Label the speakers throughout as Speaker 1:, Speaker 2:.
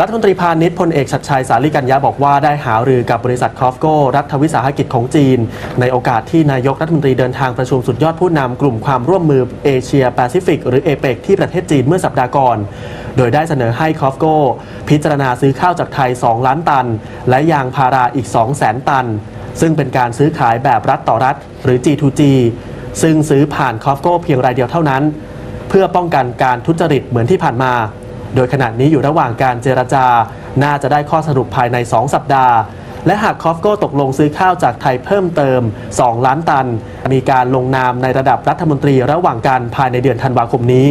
Speaker 1: รัฐมนตรีพาณิชย์พลเอกชัดชัยสาลีกัญญาบอกว่าได้หารือกับบริษัทคอฟโก้รัฐวิสาหกิจของจีน ในโอกาสที่นายกรัฐมนตรีเดินทางประชุมสุดยอดผู้นำกลุ่มความร่วมมือเอเชียแปซิฟิกหรือเอเปกที่ประเทศจีนเมื่อสัปดาห์ก่อน โดยได้เสนอให้คอฟโก้พิจารณาซื้อข้าวจากไทย 2 ล้านตัน และยางพาราอีก 2 0 0แสนตัน ซึ่งเป็นการซื้อขายแบบรัฐต่อรัฐ หรือ G2G ซึ่งซื้อผ่านคอฟโก้เพียงรายเดียวเท่านั้น เพื่อป้องกันการทุจริตเหมือนที่ผ่านมา โดยขณะนี้อยู่ระหว่างการเจรจา น่าจะได้ข้อสรุปภายใน 2 สัปดาห์ และหากคอฟโก้ตกลงซื้อข้าวจากไทยเพิ่มเติม 2 ล้านตัน มีการลงนามในระดับรัฐมนตรีระหว่างกันภายในเดือนธันวาคมนี้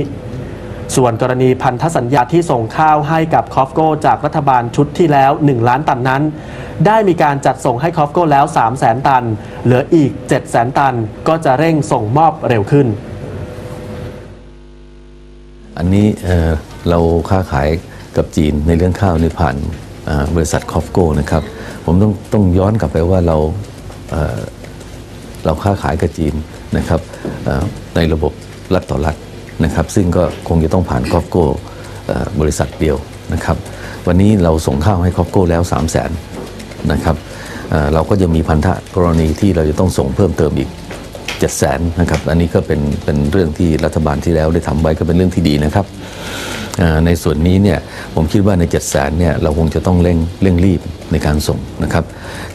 Speaker 1: ส่วนกรณีพันธสัญญาที่ส่งข้าวให้กับคอฟโก้จากรัฐบาลชุดที่แล้ว 1 ล้านตันนั้น ได้มีการจัดส่งให้คอฟโก้แล้ว 3 0 0แสนตัน เหลืออีก 7 0 0แสนตัน ก็จะเร่งส่งมอบเร็วขึ้น
Speaker 2: อันนี้เราค้าขายกับจีนในเรื่องข้าวนี่ผ่านบริษัทคอฟโก้นะครับ ผมต้องต้องย้อนกลับไปว่าเราเเราค้าขายกับจีนนะครับในระบบรัฐต่อรัฐนะครับ ซึ่งก็คงจะต้องผ่านคอฟโก้บริษัทเดียวนะครับ วันนี้เราส่งข้าวให้คอฟโก้แล้ว 3 0 0 0 0นนะครับเเราก็จะมีพันธะกรณีที่เราจะต้องส่งเพิ่มเติมอีก 7 0 0 0 0นนะครับอันนี้ก็เป็นเป็นเรื่องที่รัฐบาลที่แล้วได้ทำไว้ก็เป็นเรื่องที่ดีนะครับในส่วนนี้เนี่ยผมคิดว่าใน7 0 0 0 0นเนี่ยเราคงจะต้องเร่งเร่งรีบในการส่งนะครับ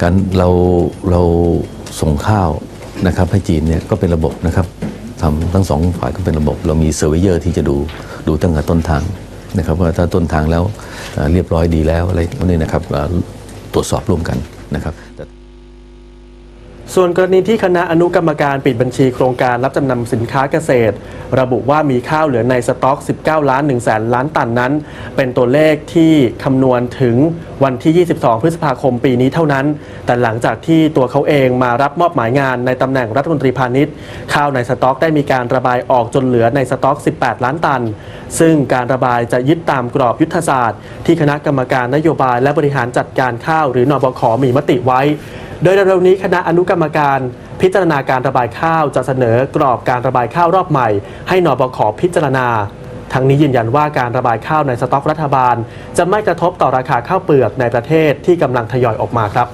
Speaker 2: การเราเราส่งข้าวนะครับให้จีนเนี่ยก็เป็นระบบนะครับทำทั้งสองฝ่ายก็เป็นระบบ เรามีเซอร์เวเยอร์ที่จะดูดูตั้งแต่ต้นทางนะครับว่าถ้าต้นทางแล้วเรียบร้อยดีแล้วอะไรพวกนี้นะครับอ่าตรวจสอบร่วมกันนะครับ
Speaker 1: ส่วนกรณีที่คณะอนุกรรมการปิดบัญชีโครงการรับจำนำสินค้าเกษตร ระบุว่ามีข้าวเหลือในสต็อก 19 ล้าน1แสนล้านตันนั้น เป็นตัวเลขที่คำนวณถึงวันที่ 22 พฤษภาคมปีนี้เท่านั้น แต่หลังจากที่ตัวเขาเองมารับมอบหมายงานในตำแหน่งรัฐมนตรีพาณิชย์ ข้าวในสต็อกได้มีการระบายออกจนเหลือในสต็อก 18 ล้านตัน ซึ่งการระบายจะยึดตามกรอบยุทธศาสตร์ ที่คณะกรรมการนโยบายและบริหารจัดการข้าวหรือนบขมีมติไว้ โดยเร็วๆนี้คณะอนุกรรมการพิจารณาการระบายข้าวจะเสนอกรอบการระบายข้าวรอบใหม่ ให้นบขพิจารณา ทั้งนี้ยืนยันว่าการระบายข้าวในสต็อกรัฐบาล จะไม่กระทบต่อราคาข้าวเปลือกในประเทศที่กำลังทยอยออกมาครับ